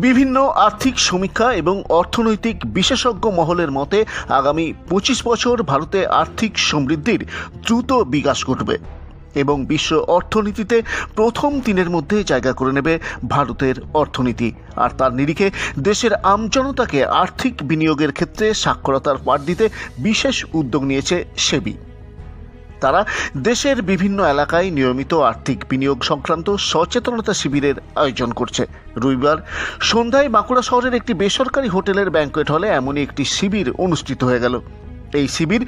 বিভিন্ন আর্থিক সমীক্ষা এবং অর্থনৈতিক বিশেষজ্ঞ মহলের মতে আগামী পঁচিশ বছর ভারতে আর্থিক সমৃদ্ধির দ্রুত বিকাশ ঘটবে এবং বিশ্ব অর্থনীতিতে প্রথম তিনের মধ্যে জায়গা করে নেবে ভারতের অর্থনীতি। আর তার নিরিখে দেশের আমজনতাকে আর্থিক বিনিয়োগের ক্ষেত্রে সাক্ষরতার পাঠ দিতে বিশেষ উদ্যোগ নিয়েছে সেবি। তারা দেশের বিভিন্ন এলাকায় নিয়মিত আর্থিক বিনিয়োগ সংক্রান্ত সচেতনতা শিবিরের আয়োজন করছে। রবিবার সন্ধ্যায় বাঁকুড়া শহরের একটি বেসরকারি হোটেলের ব্যাংকোয়েট হলে এমনই একটি শিবির অনুষ্ঠিত হয়ে গেল। এই শিবির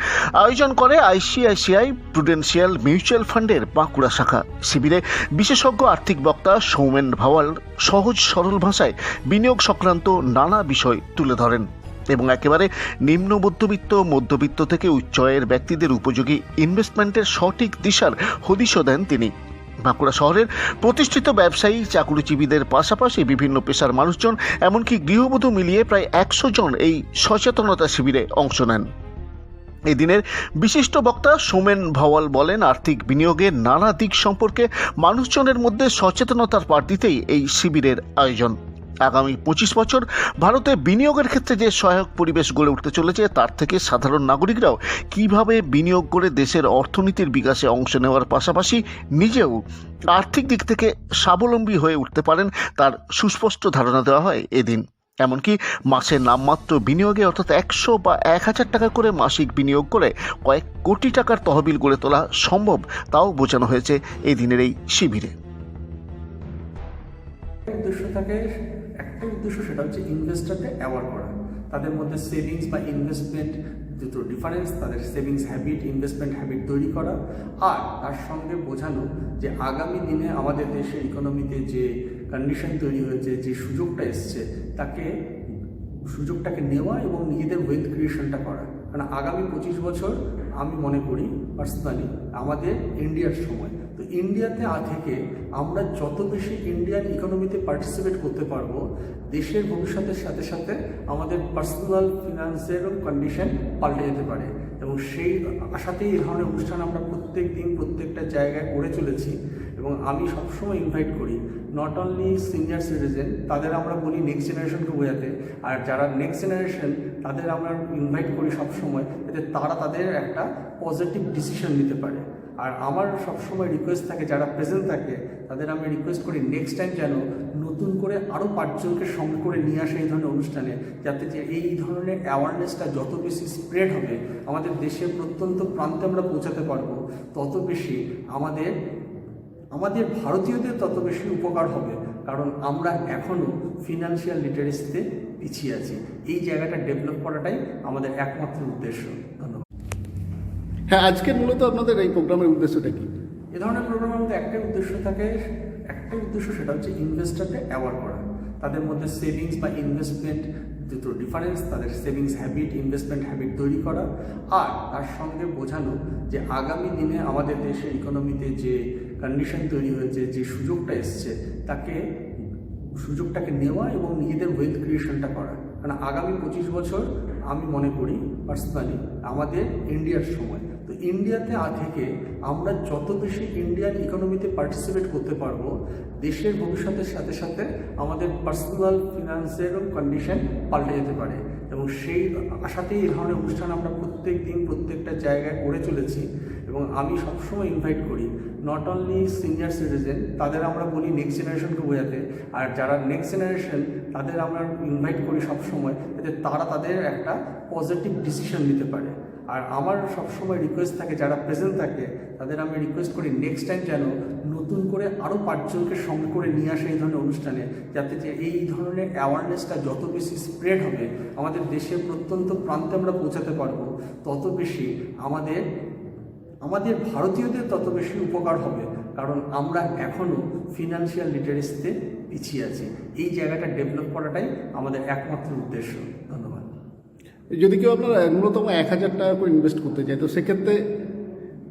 আয়োজন করে আইসিআইসিআই প্রুডেন্সিয়াল মিউচুয়াল ফান্ডের বাঁকুড়া শাখা। শিবিরে বিশেষজ্ঞ আর্থিক বক্তা সৌমেন ভাওয়াল সহজ সরল ভাষায় বিনিয়োগ সংক্রান্ত নানা বিষয় তুলে ধরেন। এবং একেবারে নিম্ন মধ্যবিত্ত মধ্যবিত্ত থেকে উচ্চ আয়ের ব্যক্তিদের উপযোগী ইনভেস্টমেন্টের সঠিক দিশার হদিশও দেন তিনি। বাঁকুড়া শহরের প্রতিষ্ঠিত ব্যবসায়ী, চাকুরিজীবীদের পাশাপাশি বিভিন্ন পেশার মানুষজন, এমনকি গৃহবধূ মিলিয়ে প্রায় একশো জন এই সচেতনতা শিবিরে অংশ নেন। এদিনের বিশিষ্ট বক্তা সোমেন ভাওয়াল বলেন, আর্থিক বিনিয়োগের নানা দিক সম্পর্কে মানুষজনের মধ্যে সচেতনতার পাঠ দিতেই এই শিবিরের আয়োজন। আগামী পঁচিশ বছর ভারতে বিনিয়োগের ক্ষেত্রে যে সহায়ক পরিবেশ গড়ে উঠতে চলেছে, তার থেকে সাধারণ নাগরিকরাও কীভাবে বিনিয়োগ করে দেশের অর্থনীতির বিকাশে অংশ নেওয়ার পাশাপাশি নিজেও আর্থিক দিক থেকে স্বাবলম্বী হয়ে উঠতে পারেন, তার সুস্পষ্ট ধারণা দেওয়া হয় এদিন। এমনকি মাসে নামমাত্র বিনিয়োগে অর্থাৎ একশো বা এক হাজার টাকা করে মাসিক বিনিয়োগ করে কয়েক কোটি টাকার তহবিল গড়ে তোলা সম্ভব তাও বোঝানো হয়েছে এই দিনের এই শিবিরে উদ্দেশ্য সেটা হচ্ছে ইনভেস্টারকে অ্যাওয়ার করা। তাদের মধ্যে সেভিংস বা ইনভেস্টমেন্ট দুটো ডিফারেন্স তাদের সেভিংস হ্যাবিট ইনভেস্টমেন্ট হ্যাবিট তৈরি করা। আর তার সঙ্গে বোঝানো যে আগামী দিনে আমাদের দেশের ইকোনমিতে যে কন্ডিশন তৈরি হয়েছে, যে সুযোগটা এসছে, তাকে সুযোগটাকে নেওয়া এবং নিজেদের ওয়েলথ ক্রিয়েশনটা করা। কারণ আগামী পঁচিশ বছর আমি মনে করি পার্সোনালি আমাদের ইন্ডিয়ার সময়। তো ইন্ডিয়াতে থেকে আমরা যত বেশি ইন্ডিয়ান ইকোনমিতে পার্টিসিপেট করতে পারব, দেশের ভবিষ্যতের সাথে সাথে আমাদের পার্সোনাল ফিনান্সেরও কন্ডিশন পাল্টে যেতে পারে। এবং সেই আশাতেই এই ধরনের অনুষ্ঠান আমরা প্রত্যেক দিন প্রত্যেকটা জায়গায় করে চলেছি। এবং আমি সবসময় ইনভাইট করি নট অনলি সিনিয়র সিটিজেন তাদের আমরা বলি নেক্সট জেনারেশনকে বোঝাতে, আর যারা নেক্সট জেনারেশন তাদের আমরা ইনভাইট করি সবসময় যাতে তারা তাদের একটা পজিটিভ ডিসিশন নিতে পারে। আর আমার সবসময় রিকোয়েস্ট থাকে, যারা প্রেজেন্ট থাকে, তাদের আমি রিকোয়েস্ট করি নেক্সট টাইম যেন নতুন করে আরও পাঁচজনকে সঙ্গে করে নিয়ে আসে এই ধরনের অনুষ্ঠানে, যাতে যে এই ধরনের অ্যাওয়ারনেসটা যত বেশি স্প্রেড হবে, আমাদের দেশের প্রত্যন্ত প্রান্তে আমরা পৌঁছাতে পারব, তত বেশি আমাদের আমাদের ভারতীয়দের তত বেশি উপকার হবে কারণ আমরা এখনও ফিনান্সিয়াল লিটারেসিতে পিছিয়ে আছি। এই জায়গাটা ডেভেলপ করাটাই আমাদের একমাত্র উদ্দেশ্য। ধন্যবাদ। হ্যাঁ আজকে মূলত আপনাদের এই প্রোগ্রামের উদ্দেশ্যটা কি? এ ধরনের প্রোগ্রামের মধ্যে একটাই উদ্দেশ্য থাকে একটাই উদ্দেশ্য সেটা হচ্ছে ইনভেস্টারকে অ্যাওয়ার করা। তাদের মধ্যে সেভিংস বা ইনভেস্টমেন্ট দুটো ডিফারেন্স তাদের সেভিংস হ্যাবিট ইনভেস্টমেন্ট হ্যাবিট তৈরি করা আর তার সঙ্গে বোঝানো যে আগামী দিনে আমাদের দেশের ইকোনমিতে যে কন্ডিশন তৈরি হয়েছে, যে সুযোগটা এসছে, তাকে, সুযোগটাকে নেওয়া এবং নিজেদের ওয়েলথ ক্রিয়েশনটা করা। কারণ আগামী পঁচিশ বছর আমি মনে করি পার্সোনালি আমাদের ইন্ডিয়ার সময়। তো ইন্ডিয়াতে থেকে আমরা যত বেশি ইন্ডিয়ান ইকোনমিতে পার্টিসিপেট করতে পারব, দেশের ভবিষ্যতের সাথে সাথে আমাদের পার্সোনাল ফিনান্সেরও কন্ডিশন পাল্টে যেতে পারে। এবং সেই আশাতেই এই ধরনের অনুষ্ঠান আমরা প্রত্যেক দিন প্রত্যেকটা জায়গায় করে চলেছি। এবং আমি সবসময় ইনভাইট করি নট অনলি সিনিয়র সিটিজেন তাদের আমরা বলি নেক্সট জেনারেশনকে বোঝাতে, আর যারা নেক্সট জেনারেশন তাদের আমরা ইনভাইট করি সবসময় যাতে তারা তাদের একটা পজিটিভ ডিসিশন নিতে পারে। আর আমার সবসময় রিকোয়েস্ট থাকে, যারা প্রেজেন্ট থাকে, তাদের আমি রিকোয়েস্ট করি নেক্সট টাইম যেন নতুন করে আরও পাঁচজনকে সঙ্গে করে নিয়ে আসে এই ধরনের অনুষ্ঠানে, যাতে যে এই ধরনের অ্যাওয়ারনেসটা যত বেশি স্প্রেড হবে, আমাদের দেশের প্রত্যন্ত প্রান্তে আমরা পৌঁছাতে পারব, তত বেশি আমাদের আমাদের ভারতীয়দের তত বেশি উপকার হবে কারণ আমরা এখনও ফিনান্সিয়াল লিটারেসিতে পিছিয়ে আছি। এই জায়গাটা ডেভেলপ করাটাই আমাদের একমাত্র উদ্দেশ্য। ধন্যবাদ। যদি কেউ আপনার ন্যূনতম এক হাজার টাকা করে ইনভেস্ট করতে চায় তো সেক্ষেত্রে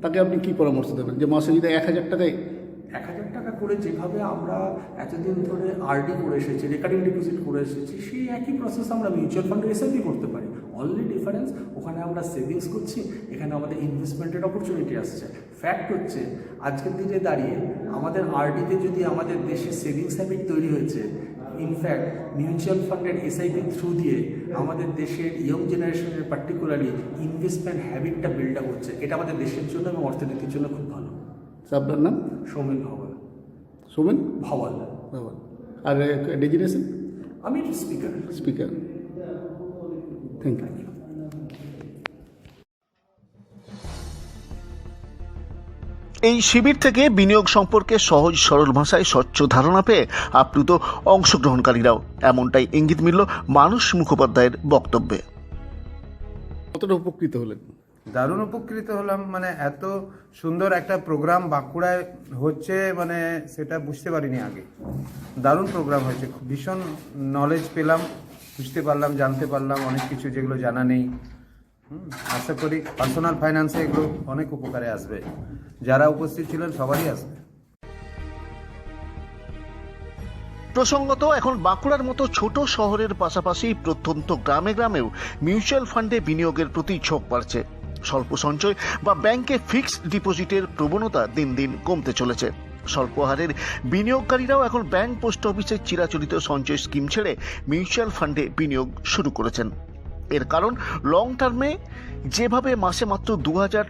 তাকে আপনি কি পরামর্শ দেবেন? যে মাসে যদি এক হাজার টাকায় এক হাজার টাকা করে যেভাবে আমরা এতদিন ধরে আরডি করে এসেছি রেকারিং ডিপোজিট করে এসেছি সেই একই প্রসেস আমরা মিউচুয়াল ফান্ডে এসআইপি করতে পারি। অনলি ডিফারেন্স ওখানে আমরা সেভিংস করছি এখানে আমাদের ইনভেস্টমেন্টের অপরচুনিটি আসছে। ফ্যাক্ট হচ্ছে আজকের দিনে দাঁড়িয়ে আমাদের আরডিতে যদি আমাদের দেশে সেভিংস হ্যাবিট তৈরি হয়েছে ইনফ্যাক্ট মিউচুয়াল ফান্ডের এসআইপি থ্রু দিয়ে আমাদের দেশের ইয়ং জেনারেশনের পার্টিকুলারলি ইনভেস্টমেন্ট হ্যাবিটটা বিল্ড আপ হচ্ছে। এটা আমাদের দেশের জন্য এবং অর্থনীতির জন্য খুব ভালো। আপনার নাম? সৌমেন ভবন। সোমেন? ভবন। বাবা আর ডেজিনেশন আমি স্পিকার স্পিকার থ্যাংক ইউ এই শিবির থেকে বিনিয়োগ সম্পর্কে সহজ সরল ভাষায় স্বচ্ছ ধারণা পেয়ে আপ্লুত অংশগ্রহণকারীরাও এমনটাই ইঙ্গিত মিলল মানুষ মুখোপাধ্যায়ের বক্তব্যে। কতটা উপকৃত হলেন? দারুণ উপকৃত হলাম মানে এত সুন্দর একটা প্রোগ্রাম বাঁকুড়ায় হচ্ছে মানে সেটা বুঝতে পারিনি আগে। দারুণ প্রোগ্রাম হয়েছে খুব ভীষণ নলেজ পেলাম। বুঝতে পারলাম, জানতে পারলাম, অনেক কিছু যেগুলো জানা নেই। আশা করি পার্সোনাল ফাইন্যান্সে এগুলো অনেক উপকারে আসবে। যারা উপস্থিত ছিলেন, সবারই আসবে। প্রসঙ্গত, এখন বাঁকুড়ার মতো ছোট শহরের পাশাপাশি প্রত্যন্ত গ্রামে গ্রামেও মিউচুয়াল ফান্ডে বিনিয়োগের প্রতি ঝোঁক বাড়ছে। স্বল্প সঞ্চয় বা ব্যাংকে ফিক্সড ডিপোজিটের প্রবণতা দিন দিন কমতে চলেছে। স্বল্প হারের বিনিয়োগকারীরাও এখন ব্যাংক পোস্ট অফিসের চিরাচরিত সঞ্চয় স্কিম ছেড়ে মিউচুয়াল ফান্ডে বিনিয়োগ শুরু করেছেন। এর কারণ লং টার্মে যেভাবে মাসে মাত্র দু হাজার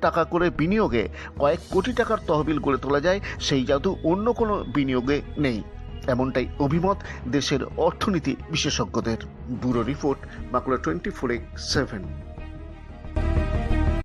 টাকা করে বিনিয়োগে কয়েক কোটি টাকার তহবিল গড়ে তোলা যায়, সেই জাদু অন্য কোনো বিনিয়োগে নেই। এমনটাই অভিমত দেশের অর্থনীতি বিশেষজ্ঞদের। Bureau report Bankura twenty four seven.